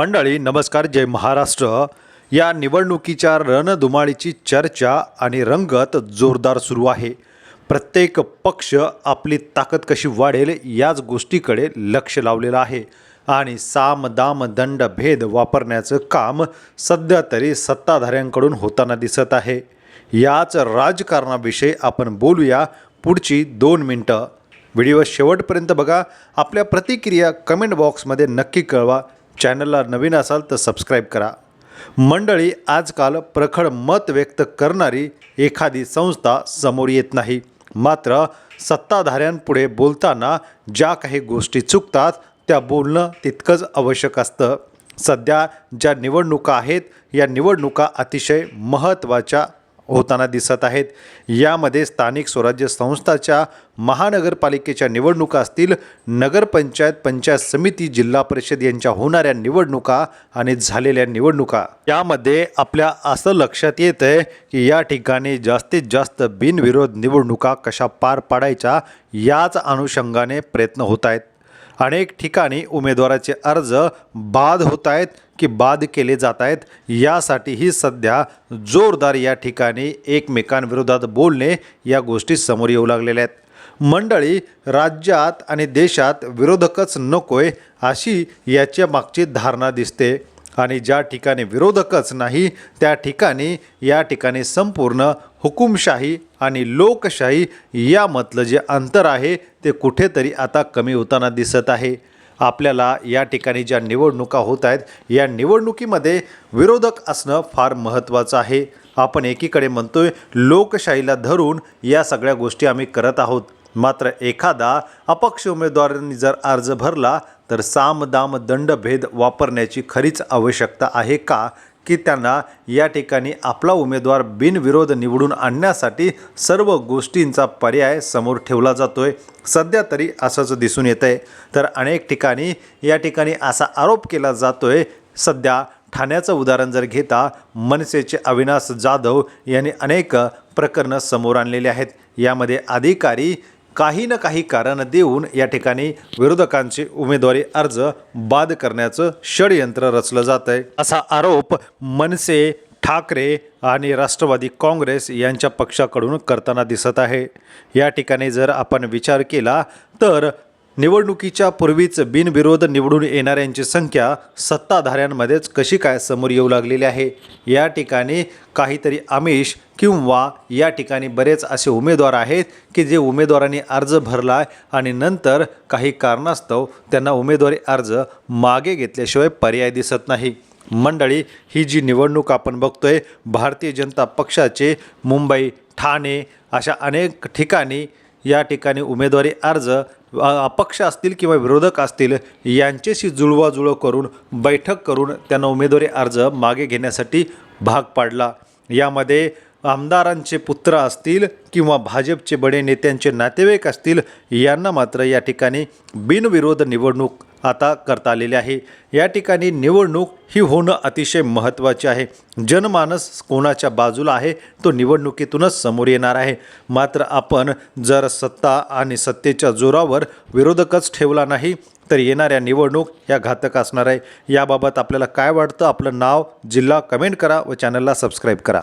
मंडळी नमस्कार जय महाराष्ट्र. या निवडणुकीच्या रणधुमाळीची चर्चा आणि रंगत जोरदार सुरू आहे. प्रत्येक पक्ष आपली ताकद कशी वाढेल याच गोष्टीकडे लक्ष लावलेलं आहे आणि साम दाम दंड भेद वापरण्याचं काम सध्या तरी सत्ताधाऱ्यांकडून होताना दिसत आहे. याच राजकारणाविषयी आपण बोलूया पुढची दोन मिनटं. व्हिडिओ शेवटपर्यंत बघा. आपल्या प्रतिक्रिया कमेंट बॉक्समध्ये नक्की कळवा. चॅनलला नवीन असाल तर सबस्क्राईब करा. मंडळी आजकाल प्रखर मत व्यक्त करणारी एखादी संस्था समोर येत नाही. मात्र सत्ताधाऱ्यांपुढे बोलताना ज्या काही गोष्टी चुकतात त्या बोलणं तितकंच आवश्यक असतं. सध्या ज्या निवडणुका आहेत या निवडणुका अतिशय महत्त्वाच्या होताना दिसत आहेत. यामध्ये स्थानिक स्वराज्य संस्थाच्या महानगरपालिकेच्या निवडणुका असतील नगरपंचायत पंचायत समिती जिल्हा परिषद यांच्या होणाऱ्या निवडणुका आणि झालेल्या निवडणुका. यामध्ये आपल्या असं लक्षात येतं आहे की या ठिकाणी जास्तीत जास्त बिनविरोध निवडणुका कशा पार पाडायच्या याच अनुषंगाने प्रयत्न होत आहेत. अनेक ठिकाणी उमेदवाराचे अर्ज बाद होत आहेत की बाद केले जात आहेत यासाठीही सध्या जोरदार या ठिकाणी एकमेकांविरोधात बोलणे या गोष्टी समोर येऊ लागलेल्या आहेत. मंडळी राज्यात आणि देशात विरोधकच नकोय अशी याच्या मागची धारणा दिसते. आणि ज्या ठिकाणी विरोधकच नाही त्या ठिकाणी या ठिकाणी संपूर्ण हुकुमशाही आणि लोकशाही यामधलं जे अंतर आहे ते कुठेतरी आता कमी होताना दिसत आहे. आपल्याला या ठिकाणी ज्या निवडणुका होत आहेत या निवडणुकीमध्ये विरोधक असणं फार महत्त्वाचं आहे. आपण एकीकडे म्हणतोय लोकशाहीला धरून या सगळ्या गोष्टी आम्ही करत आहोत. मात्र एखादा अपक्ष उमेदवारांनी जर अर्ज भरला तर साम दाम वापरण्याची खरीच आवश्यकता आहे का? की त्यांना या ठिकाणी आपला उमेदवार बिनविरोध निवडून आणण्यासाठी सर्व गोष्टींचा पर्याय समोर ठेवला जातोय. सध्या तरी असंच दिसून येतं आहे तर अनेक ठिकाणी या ठिकाणी असा आरोप केला जातोय. सध्या ठाण्याचं उदाहरण जर घेता मनसेचे अविनाश जाधव यांनी अनेक प्रकरणं समोर आणलेली आहेत. यामध्ये अधिकारी काही ना काही कारण देऊन या ठिकाणी विरोधकांचे उमेदवारी अर्ज बाद करण्याचं षडयंत्र रचलं जात आहे असा आरोप मनसे ठाकरे आणि राष्ट्रवादी काँग्रेस यांच्या पक्षाकडून करताना दिसत आहे. या ठिकाणी जर आपण विचार केला तर निवडणुकीच्या पूर्वीच बिनविरोध निवडून येणाऱ्यांची संख्या सत्ताधाऱ्यांमध्येच कशी काय समोर येऊ लागलेली आहे? या ठिकाणी काहीतरी आमिष किंवा या ठिकाणी बरेच असे उमेदवार आहेत की जे उमेदवारांनी अर्ज भरला आहे आणि नंतर काही कारणास्तव त्यांना उमेदवारी अर्ज मागे घेतल्याशिवाय पर्याय दिसत नाही. मंडळी ही जी निवडणूक आपण बघतोय भारतीय जनता पक्षाचे मुंबई ठाणे अशा अनेक ठिकाणी या ठिकाणी उमेदवारी अर्ज अपक्ष असतील किंवा विरोधक असतील यांच्याशी जुळवाजुळव करून बैठक करून त्यांना उमेदवारी अर्ज मागे घेण्यासाठी भाग पाडला. यामध्ये आमदारांचे पुत्र असतील किंवा भाजपचे बडे नेत्यांचे नातेवाईक असतील यांना मात्र या ठिकाणी बिनविरोध निवडणूक आता करता आलेले आहे. या ठिकाणी निवडणूक ही होणं अतिशय महत्त्वाचे आहे. जनमानस कोणाच्या बाजूला आहे तो निवडणुकीतूनच समोर येणार आहे. मात्र आपण जर सत्ता आणि सत्तेच्या जोरावर विरोधकच ठेवला नाही तर येणाऱ्या निवडणूक या घातक असणार आहे. याबाबत आपल्याला काय वाटतं आपलं नाव जिल्हा कमेंट करा व चॅनलला सबस्क्राईब करा.